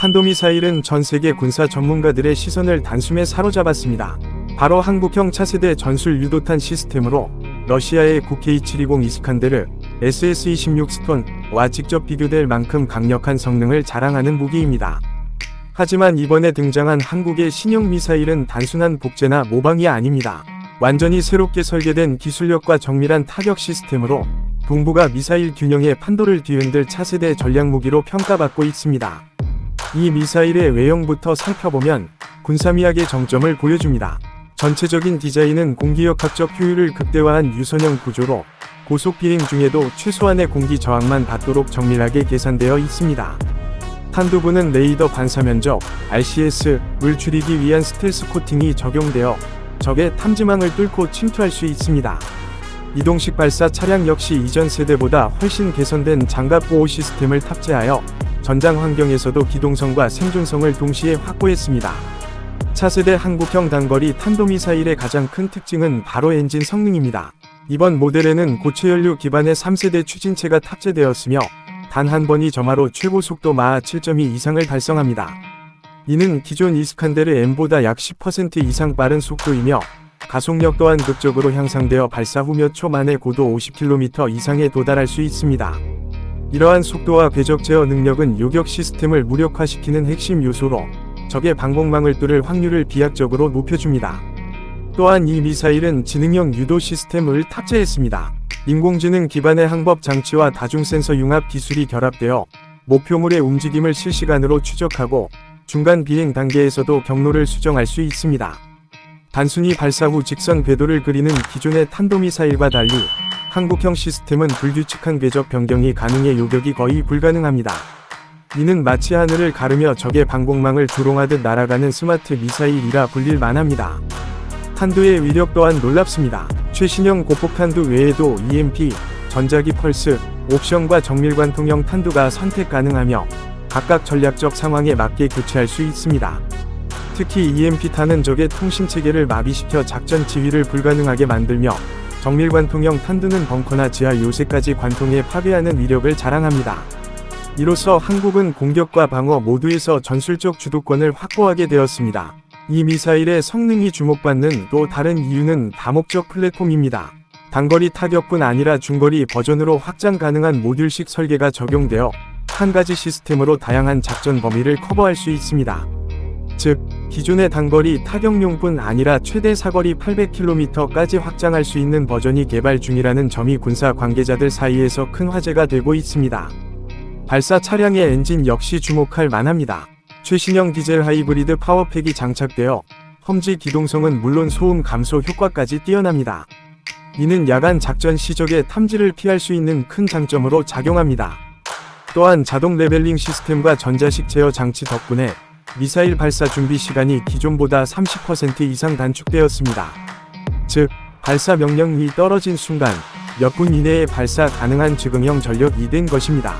탄도미사일은 전 세계 군사 전문가들의 시선을 단숨에 사로잡았습니다. 바로 한국형 차세대 전술 유도탄 시스템으로 러시아의 국K 720 이스칸데르 SS-26 스톤과 직접 비교될 만큼 강력한 성능을 자랑하는 무기입니다. 하지만 이번에 등장한 한국의 신형 미사일은 단순한 복제나 모방이 아닙니다. 완전히 새롭게 설계된 기술력과 정밀한 타격 시스템으로 동부가 미사일 균형의 판도를 뒤흔들 차세대 전략 무기로 평가받고 있습니다. 이 미사일의 외형부터 살펴보면 군사미학의 정점을 보여줍니다. 전체적인 디자인은 공기역학적 효율을 극대화한 유선형 구조로 고속 비행 중에도 최소한의 공기 저항만 받도록 정밀하게 계산되어 있습니다. 탄두부는 레이더 반사 면적 RCS를 줄이기 위한 스텔스 코팅이 적용되어 적의 탐지망을 뚫고 침투할 수 있습니다. 이동식 발사 차량 역시 이전 세대보다 훨씬 개선된 장갑 보호 시스템을 탑재하여 전장 환경에서도 기동성과 생존성을 동시에 확보했습니다. 차세대 한국형 단거리 탄도미사일의 가장 큰 특징은 바로 엔진 성능입니다. 이번 모델에는 고체연료 기반의 3세대 추진체가 탑재되었으며 단 한 번이 점화로 최고 속도 마하 7.2 이상을 달성합니다. 이는 기존 이스칸데르 M보다 약 10% 이상 빠른 속도이며 가속력 또한 극적으로 향상되어 발사 후 몇 초 만에 고도 50km 이상에 도달할 수 있습니다. 이러한 속도와 궤적 제어 능력은 요격 시스템을 무력화시키는 핵심 요소로 적의 방공망을 뚫을 확률을 비약적으로 높여줍니다. 또한 이 미사일은 지능형 유도 시스템을 탑재했습니다. 인공지능 기반의 항법 장치와 다중 센서 융합 기술이 결합되어 목표물의 움직임을 실시간으로 추적하고 중간 비행 단계에서도 경로를 수정할 수 있습니다. 단순히 발사 후 직선 궤도를 그리는 기존의 탄도미사일과 달리 한국형 시스템은 불규칙한 궤적 변경이 가능해 요격이 거의 불가능합니다. 이는 마치 하늘을 가르며 적의 방공망을 조롱하듯 날아가는 스마트 미사일이라 불릴 만합니다. 탄두의 위력 또한 놀랍습니다. 최신형 고폭탄두 외에도 EMP, 전자기 펄스, 옵션과 정밀관통형 탄두가 선택 가능하며 각각 전략적 상황에 맞게 교체할 수 있습니다. 특히 EMP탄은 적의 통신체계를 마비시켜 작전 지휘를 불가능하게 만들며 정밀관통형 탄두는 벙커나 지하 요새까지 관통해 파괴하는 위력을 자랑합니다. 이로써 한국은 공격과 방어 모두에서 전술적 주도권을 확보하게 되었습니다. 이 미사일의 성능이 주목받는 또 다른 이유는 다목적 플랫폼입니다. 단거리 타격뿐 아니라 중거리 버전으로 확장 가능한 모듈식 설계가 적용되어 한 가지 시스템으로 다양한 작전 범위를 커버할 수 있습니다. 즉, 기존의 단거리 타격용뿐 아니라 최대 사거리 800km까지 확장할 수 있는 버전이 개발 중이라는 점이 군사 관계자들 사이에서 큰 화제가 되고 있습니다. 발사 차량의 엔진 역시 주목할 만합니다. 최신형 디젤 하이브리드 파워팩이 장착되어 험지 기동성은 물론 소음 감소 효과까지 뛰어납니다. 이는 야간 작전 시적의 탐지를 피할 수 있는 큰 장점으로 작용합니다. 또한 자동 레벨링 시스템과 전자식 제어 장치 덕분에 미사일 발사 준비 시간이 기존보다 30% 이상 단축되었습니다. 즉, 발사 명령이 떨어진 순간 몇 분 이내에 발사 가능한 즉응형 전력이 된 것입니다.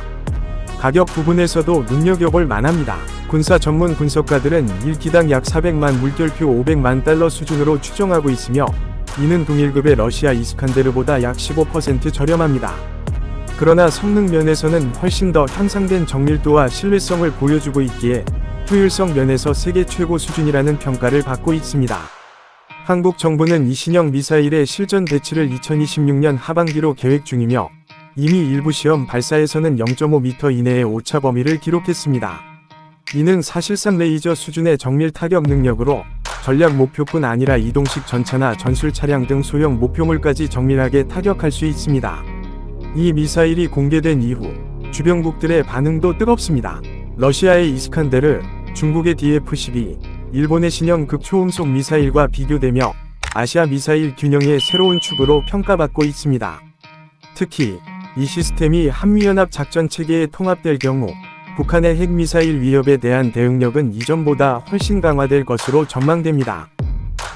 가격 부분에서도 눈여겨볼 만합니다. 군사 전문 분석가들은 1기당 약 400만 물결표 500만 달러 수준으로 추정하고 있으며 이는 동일급의 러시아 이스칸데르보다 약 15% 저렴합니다. 그러나 성능 면에서는 훨씬 더 향상된 정밀도와 신뢰성을 보여주고 있기에 효율성 면에서 세계 최고 수준이라는 평가를 받고 있습니다. 한국 정부는 이 신형 미사일의 실전 배치를 2026년 하반기로 계획 중이며 이미 일부 시험 발사에서는 0.5m 이내의 오차 범위를 기록했습니다. 이는 사실상 레이저 수준의 정밀 타격 능력으로 전략 목표뿐 아니라 이동식 전차나 전술 차량 등 소형 목표물까지 정밀하게 타격할 수 있습니다. 이 미사일이 공개된 이후 주변국들의 반응도 뜨겁습니다. 러시아의 이스칸데르, 중국의 DF-12, 일본의 신형 극초음속 미사일과 비교되며 아시아 미사일 균형의 새로운 축으로 평가받고 있습니다. 특히 이 시스템이 한미연합 작전 체계에 통합될 경우 북한의 핵미사일 위협에 대한 대응력은 이전보다 훨씬 강화될 것으로 전망됩니다.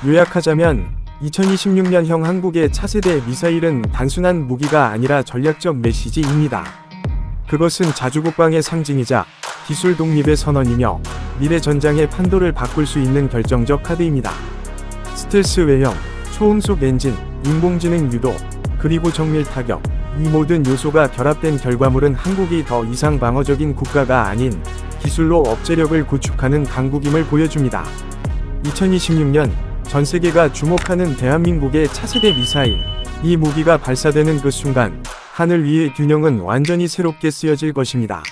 요약하자면 2026년형 한국의 차세대 미사일은 단순한 무기가 아니라 전략적 메시지입니다. 그것은 자주국방의 상징이자 기술 독립의 선언이며 미래 전장의 판도를 바꿀 수 있는 결정적 카드입니다. 스텔스 외형, 초음속 엔진, 인공지능 유도, 그리고 정밀 타격, 이 모든 요소가 결합된 결과물은 한국이 더 이상 방어적인 국가가 아닌 기술로 억제력을 구축하는 강국임을 보여줍니다. 2026년 전 세계가 주목하는 대한민국의 차세대 미사일. 이 무기가 발사되는 그 순간 하늘 위의 균형은 완전히 새롭게 쓰여질 것입니다.